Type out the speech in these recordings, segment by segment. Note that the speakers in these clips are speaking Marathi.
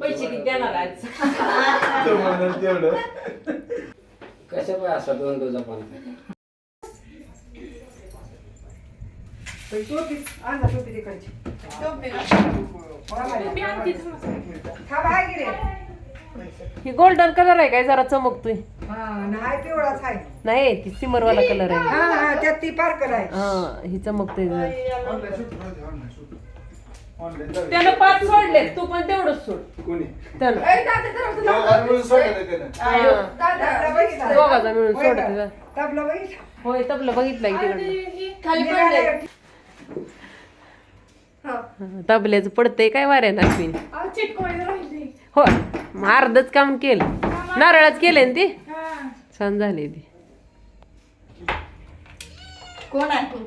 पैसे किती देणार आज? तो म्हणेल तेवढं. कशा पाय असा दोन पण. हा ही गोल्डन कलर आहे काय? जरा चमकतोय. नाही पिवळाच आहे नाही ती सिमरवाला कलर आहे. हा हा त्यात ती हा ही ऑनलाईन त्यानं पाच सोडले तू पण तेवढंच सोड. कोणी? त्यानं. दोघाचा मिळून का? तबला बघितला? होय तबला बघितलं की खाली. पडले हा, तबल्याचं पडतंय काय वाऱ्या राहिली. हो मग अर्धच काम केलं. नारळाच केले ना ती? छान झाली ती. कोण आहे? तू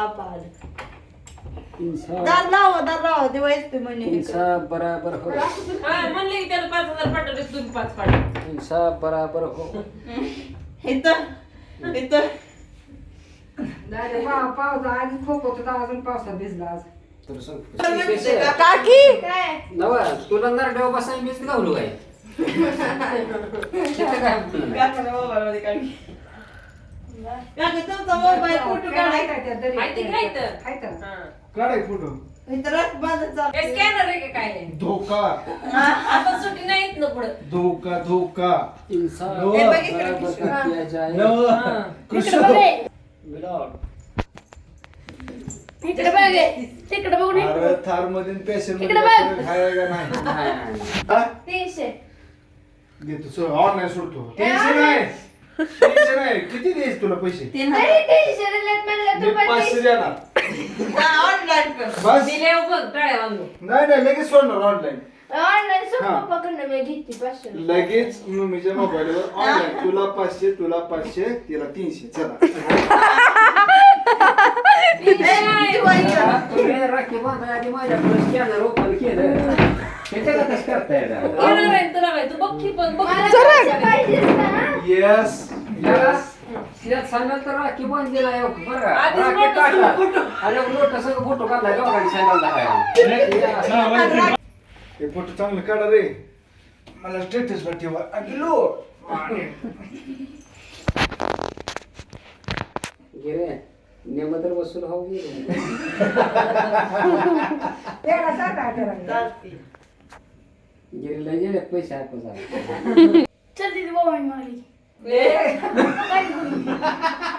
आपाल इंसा दार लाव दार लाव ते वयस्ते म्हणे. बराबर हो. म्हणले की त्याला पाच हजार पाठवले तुम्ही पाच पाठवले बराबर हो. इथं इथं दादा पाव पावसा आधी खोप होत अजून पावसात भिजला आज. काकी काय नवा तुला नरड्यावर बसायला मीच गावलो काय? काढाय फोटो स्कॅनर आहे का काय? धोका आता सुट्टी नाही येत ना पुढं धोका धोका इंसा हो. बराबर का किया जाए हा. तिकडे बघ. तिकडे बघ रे. तिकडे बघून थार मधून पेशंट. खायला का नाही देतो सर ऑनलाईन सोडतो. टेन्शन नाही. टेन्शन नाही किती द्यायचे तुला पैसे? तीन नाही, तीनशे दिलेत म्हणलं मी तू पण पाचशे तीनशे. देणार. ऑनलाईन कर. बस. दिले हो बघ टाळ्या बांधून नाही नाही लगेच सोडणार ऑनलाईन ऑनलाईन सोड हा. पप्पाकडनं मी घेतली पाचशे रुपये. लगेच मम्मीच्या मोबाईलवर ऑनलाईन तुला पाचशे तुला पाचशे तिला तीनशे. चला. राखी बांधाय माझ्याकडे स्कॅनर ओपन केलं करता येणार आहे तुला बघ की पण बघ येस येस सांगाल तर राखी बांधलेला आहे बरं का? राखी लोट सगळं फोटो काढलाय दोघांनी सांगाल हे फोटो चांगलं काढा रे मला स्टेटसला ठेवा आणि लो गिरे नेम तर वसूल हो चालते गिरीला गेले पैसे आपण चल दीदी मोबाईल मागली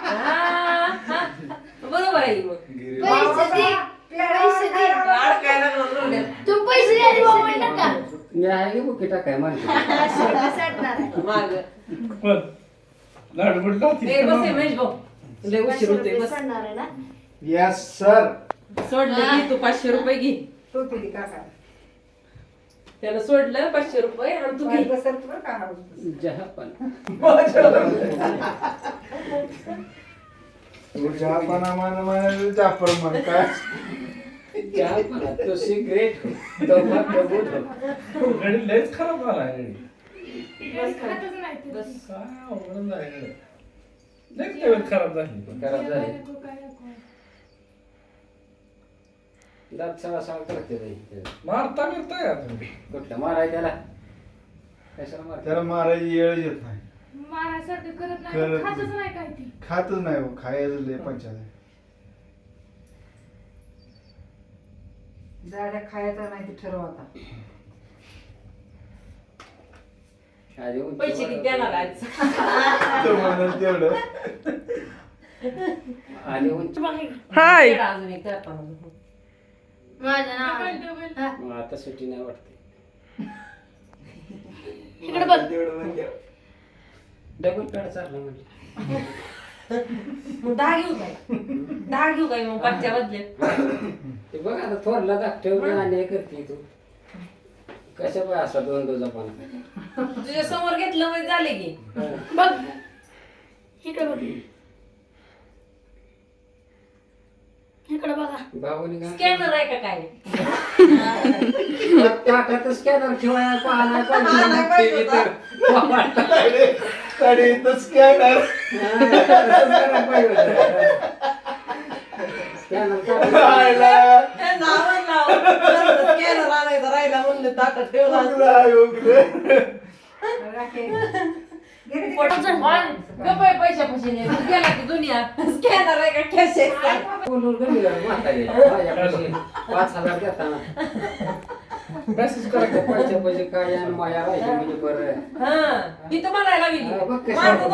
हा, हा. बरोबर आहे मग? पैसे दे. पैसे दे. अडकायला लागलो तू पैसे दे आणि मोबाईल नका. मी आहे बुकी टाकाय माणसं सडणार आहे. माग. ए बस आहे महेश भाऊ. लय उशीर होतोय बस. आहे ना? येस सर सोडलं घे तू पाचशे रुपये घे. ती काका. त्यानं सोडलं पाचशे रुपये आणि तू घे. बरं का हा. जहा पण तुझ्या पनामान म्हणाल जाफर म्हण काय जहा पण तो सिगरेट तो मग लयच खराब झाला बस. बस काय अवघड झालं लयच तब्येत खराब झाली पण. खराब झाले. दात सळा सळा करते बाई. मारता बिरता का तुम्ही कुठलं माराय त्याला कशाला मारते त्याला मारायची येळ येत नाही मारायसारखं करत नाही करत खातच नाही. नाही काय ती खातच नाही हो, खायचं लय पंचायत आहे. दादा खायचा नाही ते ठरव आता उंची पैसे किती. देणार आज? तो म्हणेल तेवढं. आधी उंची. हाय. अजून एक चार पाच हजार. माझं नाव हा. मग आता सुट्टी नाही वाटते. इकडे बघ. डबल पॅड चाललं म्हणजे मग दहा घेऊ काय? दहा घेऊ काय मग? पाचच्या बदले ते बघ आता थोरला दाखवते अन्याय करते तू. कशा पाय असा दोन डोजा पण. तुझ्या समोर घेतलं म्हणजे झाले की. बघ. इकडे बघ. इकडे बघा. भाऊनी का स्कॅनर आहे का काय? ताटात स्कॅनर ठेवायला पाहिजे. स्कॅनर. राहिला म्हणलं ठेवला उगलाय. राखे. गेले की दुनिया स्कॅनर आहे का कॅश पाच हजार मेसेज पैसे पैसे काय आणि माया म्हणजे बरं हा ती तर म्हणायला हा, गेली माझं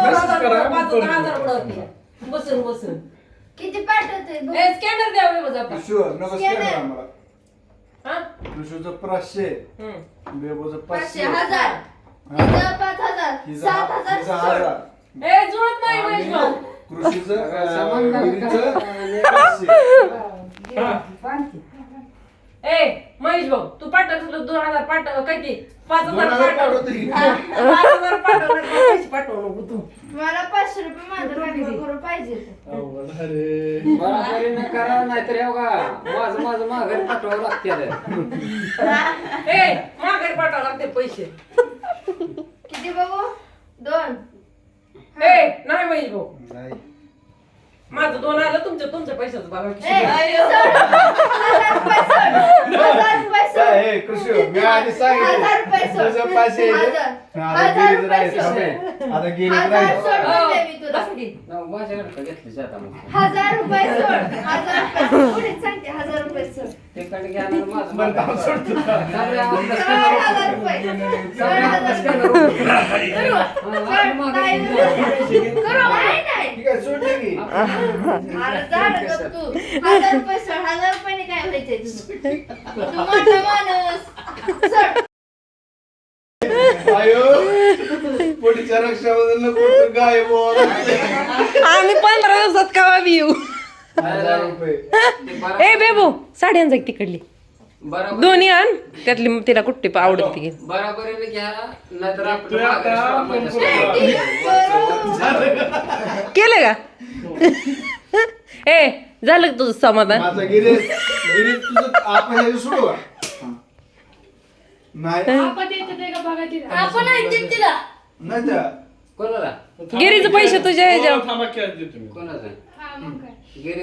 दोन हजार पाच हजार. बसून बसून किती पाठवते बघ. ए स्कॅनर द्या बे बघा आपण. नको Scanner. scanner आम्हाला. हा? कृष्णचं पाचशे हम्म. बेबोचं पाचशे पाचशे हजार हा. हिचं पाच हजार हिचं सात हजार हिचं सोड. हजार. ए जुळत नाही महेश भाऊ आणि कृषीचं अं, समाधान गिरीचं करा. पाचशे बांधते. ए महेश भाऊ तू पाठवलं दोन हजार पाठव काय ते पाच दोन हजार हजार पाठव पाठवतो की? पाच हजार पाठव पैसे पाठवू नको तू मला पाचशे रुपये माझं बँकेत करून पाहिजे होते. अवघड. अरे. बराबरीने करा नाहीतर हे बघा माझं माझं माघारी पाठवावं लागते ए माघारी पाठवा लागते पैसे. किती बघू? दोन. ए नाही महेश भाऊ. नाही. माझं दोन आलं तुमच्या तुमच्या पैशाचं बघा किती. हे, कृषी मी आधी सांगितलं. तुझं पाचशे. आता राहील. थांबे. आता राहील. म्हणते मी हो, तुला. बस की. माझ्याकडे घेतली जाता मग हजार रुपये सोड हजार रुपये पुढे सांगते पुढच्या रक्षाबंधनला गायब आम्ही पंधरा दिवसात कवा येऊ ए बेबू साडी आण जा एक तिकडली. बराबर. दोन्ही आण त्यातली तिला कुठली आवडत ती बराबरीने घ्या. नाहीतर आपलं. केलं का? ए झालं का तुझं समाधान? माझा गिरे गिरे तुझं आपण ह्याचं सोडू का? नाही. आपण ऐकते तिला? नाही त्या कोणाला? गिरीचं पैसे तुझ्या ह्याच्यावर. थांबा कॅश देतो मी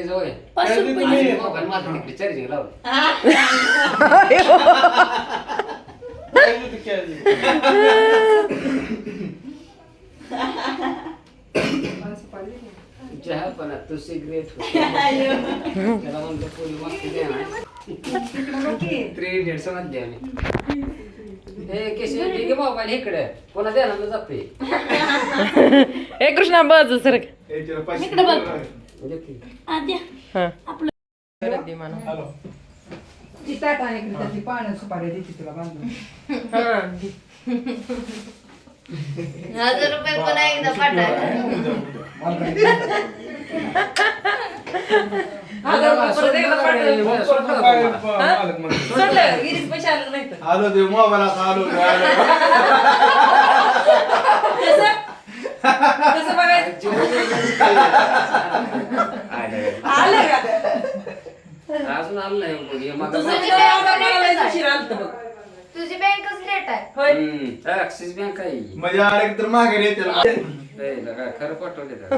जवळ. आहे. मोबाईल माझा तिकडे लावलं. चहा पण तू त्याला पोरी द्या ना. आम्ही. हे मोबाईल इकडे. कोणा द्या ना जाते ए कृष्णा बस सर हे तिला इकडे बघ. हा. पानं सुपारी देते तुला बांधून. हजार रुपये एकदा आले नाही तर आलो ते मोबाईल आलो कसं बघायचं आलं. का? अजून आलं नाही बघ, हे मागं- तुझं जे काय आवडतं मला लय उशीर आलतं बघ. तुझी बँकच लेट आहे. होय. हम्म, ऍक्सिस बँक आहे. म्हणजे आले तर माघारी येते ए, लगा, खरं पाठवले त्याला.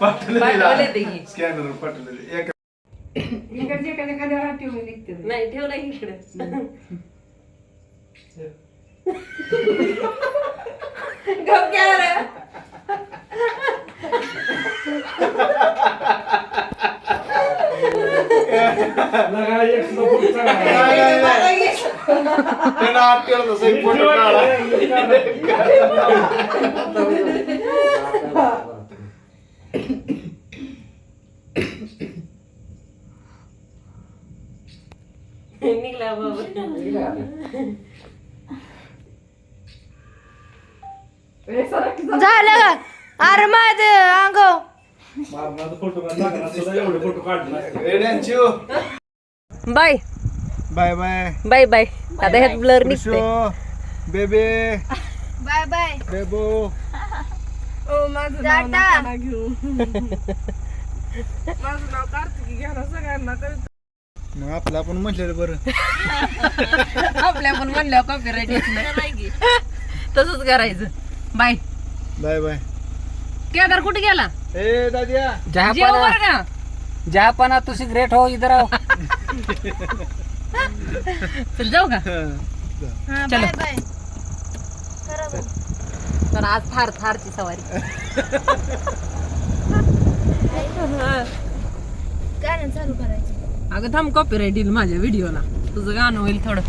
पाठवले ते. की. स्कॅनर पाठवले एक इकडच्या एखाद्या खाद्यावर ठेवून निघते नाही ठेवलं इकडे. गप घ्या रे. लगा, एक सुद्धा फोटो चांगला नाही. नाही, नाही, नाही. त्यानं आत केलं तसं एक फोटो काढा निघला बाबा झालं का अरे माझं अंग मारणाचा फोटो काढला लागला सुद्धा एवढे फोटो काढले नसते. रेड्यांची bye. Bye bye. Bye bye. आता ह्यात ब्लर निघते बेबे. Bye bye. बेबो. टाटा. मग आपलं आपण म्हटलेलं बरं. आपल्या पण म्हणल्यावर कॉपीराईट येत नाही. तसंच करायचं. बाय. Bye bye. केदार कुठे गेला? ए दादिया. जेव बरं का? जहापना तू सिगरेट हो इधर आओ. चल जाऊ का? हा. चलो. Bye bye. करा बघ. तर आज थार थारची सवारी. गाणं चालू करायचं अगं थांब कॉपीराईट येईल माझ्या व्हिडिओला तुझं गाणं होईल थोडं.